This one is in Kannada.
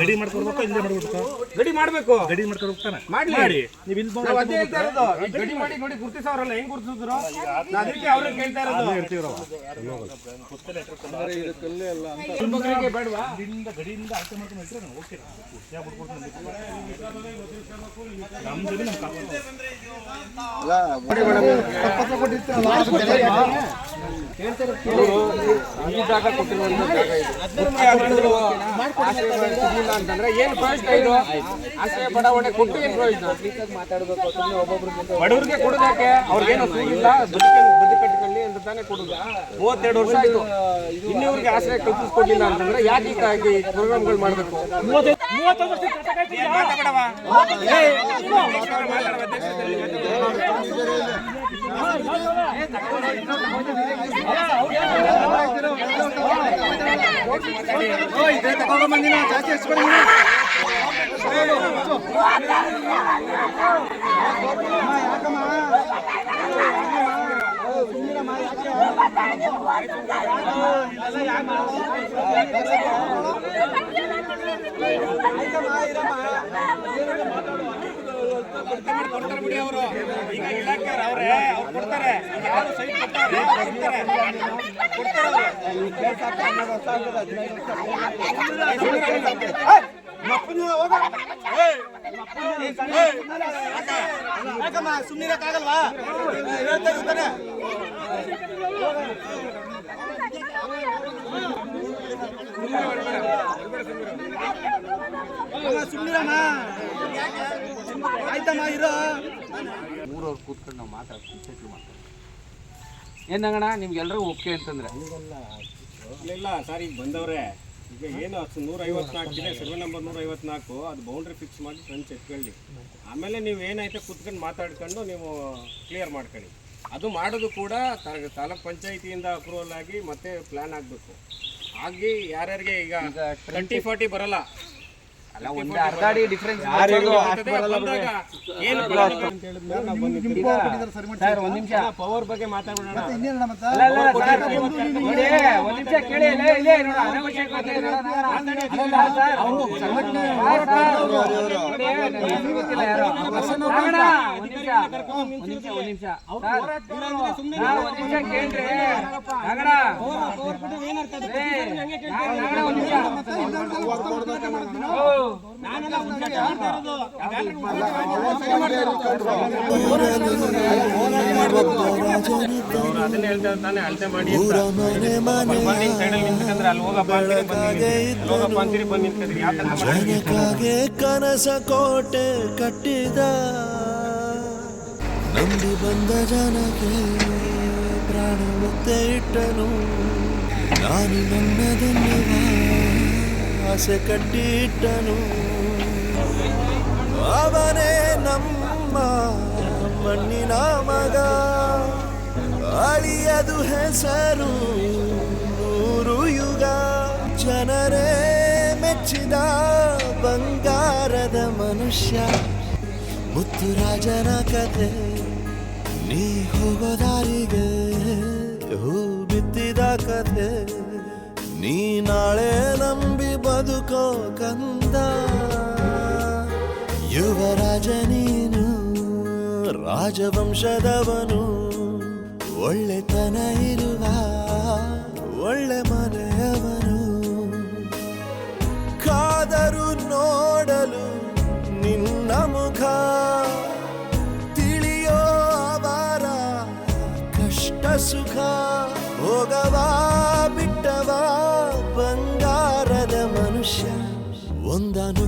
ಗಡಿ ಮಾಡ್ಕೊಡ್ಬೇಕು ಇಲ್ಲೇ ಮಾಡ್ಬಿಡ್ಬೇಕು? ಗಡಿ ಮಾಡ್ಬೇಕು. ಗಡಿ ಮಾಡ್ಲಿ. ಮಾಡಿ. ನೀವು ಇಲ್ಲಿ ಬಂದು ನಾವ್ ಅದೇ ಹೇಳ್ತಾ ಇರೋದು. ಈ ಗಡಿ ಮಾಡಿ ನೋಡಿ ಗುರ್ತಿಸವ್ರಲ್ಲ ಹೆಂಗ್ ಗುರ್ತಿಸಿದ್ರು? ಅದಕ್ಕೆ ಅವ್ರಿಗೆ ಕೇಳ್ತಾ ಇರೋದು. ಬೇಡವಾ? ಗಡಿಯಿಂದ ಮಾಡ್ಕೊಂಡು ನಾನು ಓಕೆ. ಯಾ ಬಿಡ್ಕೊಡ್ತೀನಿ ನಮ್ಮ ಜೊತೆ ನಮ್ಮ ಕಾಪಾಡ್ತಾರೆ ಈ ಜಾಗ ಕೊಟ್ಟಿರುವಂತ ಜಾಗ ಅಂತಂದ್ರೆ ಏನ್ ಪ್ರಯೋಜನ ಇದು ಆಶ್ರಯ ಪ್ರಯೋಜನ ಬಡವರಿಗೆ ಕೊಡೋದಕ್ಕೆ ಅವ್ರಿಗೇನು ಇಲ್ಲ ಬದುಕು ಅಂತ ತಾನೇ ಕೊಡುದು. ಮೂವತ್ತೆರಡು ವರ್ಷ ಆಯ್ತು. ಇನ್ನಿವ್ರಿಗೆ ಆಶ್ರಯ ಕಲ್ಪಿಸ್ಕೊಡ್ಲಿಲ್ಲ ಅಂತಂದ್ರೆ ಯಾಕೆ ಈ ಪ್ರೋಗ್ರಾಮ್ಗಳು ಮಾಡ್ಬೇಕು? ಏನ್ ಕೊಡ್ತಾರೆ ಬಿಡಿ ಅವರು ಈಗ ಇಲಾಖೆಯವ್ರು ಅವ್ರೆ ಅವ್ರು ಕೊಡ್ತಾರೆ ಯಾರು ಕೊಡ್ತಾರೆ ಕೊಡ್ತಾರೆ ಕೊಡ್ತಾರೆ ಅವ್ರು. ಊರವ್ರು ಕೂತ್ಕೊಂಡು ನಾವು ಮಾತಾಡ್ತೀವಿ ಸೆಟ್ಲ್ ಮಾಡ್ತೀವಿ ಏನಂಗಣ ನಿಮ್ಗೆಲ್ಲರೂ ಓಕೆ ಅಂತಂದ್ರೆ? ಇಲ್ಲ ಸರ್ ಈಗ ಬಂದವ್ರೆ. ಈಗ ಏನು ಅದು ನೂರ ಐವತ್ನಾಲ್ಕು ಇದೆ ಸರ್ವೆ ನಂಬರ್ ನೂರ ಐವತ್ನಾಲ್ಕು ಅದು ಬೌಂಡ್ರಿ ಫಿಕ್ಸ್ ಮಾಡಿ ಫ್ರೆಂಡ್ಸ್ ಎತ್ಕೊಳ್ಳಿ. ಆಮೇಲೆ ನೀವು ಏನೈತೆ ಕುತ್ಕೊಂಡು ಮಾತಾಡ್ಕೊಂಡು ನೀವು ಕ್ಲಿಯರ್ ಮಾಡ್ಕೊಳ್ಳಿ. ಅದು ಮಾಡೋದು ಕೂಡ ತಾಲೂಕು ತಾಲೂಕ್ ಪಂಚಾಯತಿಯಿಂದ ಅಪ್ರೂವಲ್ ಆಗಿ ಮತ್ತೆ ಪ್ಲ್ಯಾನ್ ಆಗಬೇಕು. ಆಗಿ ಯಾರ್ಯಾರಿಗೆ ಈಗ ಟ್ವೆಂಟಿ ಫಾರ್ಟಿ ಬರಲ್ಲ. ಪವರ್ ಬಗ್ಗೆ ಮಾತಾಡೋಣ ಅಲ್ಲ, ಅಲ್ಲ, ಸರ್, ನೋಡಿ, ಒಂದ್ ನಿಮಿಷ ಕೇಳಿ ಇಲ್ಲೇ ಇಲ್ಲೇ ನೋಡು, ಅನಾವಶ್ಯಕತೆ ಇದೆ. ಅಲ್ಲಲ್ಲ, ಸರ್, ಸರ್, ಸರ್, ನೋಡಿ, ನನಗೆ ಗೊತ್ತಿಲ್ಲ ಯಾರು. ರಾಮಣ್ಣ, ಒಂದ್ ನಿಮಿಷ, ಒಂದ್ ನಿಮಿಷ, ಒಂದ್ ನಿಮಿಷ. ಸರ್, ಸರ್, ಒಂದ್ ನಿಮಿಷ ಕೇಳ್ರಿ. ರಾಮಣ್ಣ. ಏ, ರಾಮಣ್ಣ, ಒಂದ್ ನಿಮಿಷ. ಓ, ಅವ್ರು ಅದನ್ನ ಹೇಳ್ತಾರೆ ತಾನೇ ಅಳತೆ ಮಾಡಿ ಅಂತ ಬಂದಿನ ಸೈಡಲ್ಲಿ ನಿಂತ್ಕೊಂಡ್ರೆ ಅಲ್ಲಿ ಹೋಗಪ್ಪ ಅಂತೀರಿ ಬಂದು ನಿಂತ್ಕೊಂಡ್ರಿ. ಅಲ್ಲಿ ಹೋಗಪ್ಪ ಅಂತೀರಿ ಬಂದು ನಿಂತ್ಕೊಂಡ್ರಿ ಯಾವ ತರ ಮಾಡಿ ಜನಕ್ಕಾಗೆ ಕನಸ ಕೋಟೆ ಕಟ್ಟಿದ ನಂಬಿ ಬಂದ ಜನಕ್ಕೆ ಪ್ರಾಣ ಮುತ್ತೆ ಇಟ್ಟನು ನಾನು ನನ್ನದೆನ್ನುವ ಆಸೆ ಕಟ್ಟಿಟ್ಟನು ಅವನೇ ನಮ್ಮ ಮಣ್ಣಿನ ಮಗ ಅಳಿಯದು ಹೆಸರು ನೂರು ಯುಗ. ಜನರೇ ಮೆಚ್ಚಿದ ಬಂಗಾರದ ಮನುಷ್ಯ. ಮುತ್ತುರಾಜನ ಕತೆ, ನೀ ಹೋಗೋದಾರಿಗೆ ಹೂ ಬಿತ್ತಿದ ಕತೆ, ನೀ ನಾಳೆ ನಂಬಿ ಬದುಕೋ ಕಂದ. ಯುವರಾಜ ನೀನು, ರಾಜವಂಶದವನು. ಒಳ್ಳೆತನ ಇರುವ ಒಳ್ಳೆ ಮನೆಯವನು. ಕಾದರು ನೋಡಲು ನಿನ್ನ ಮುಖ. ತಿಳಿಯೋ ಅವರ ಕಷ್ಟ ಸುಖ. ಹೋಗವಾ ಬಿಟ್ಟವ ಬಂಗಾರದ ಮನುಷ್ಯ. ಒಂದನು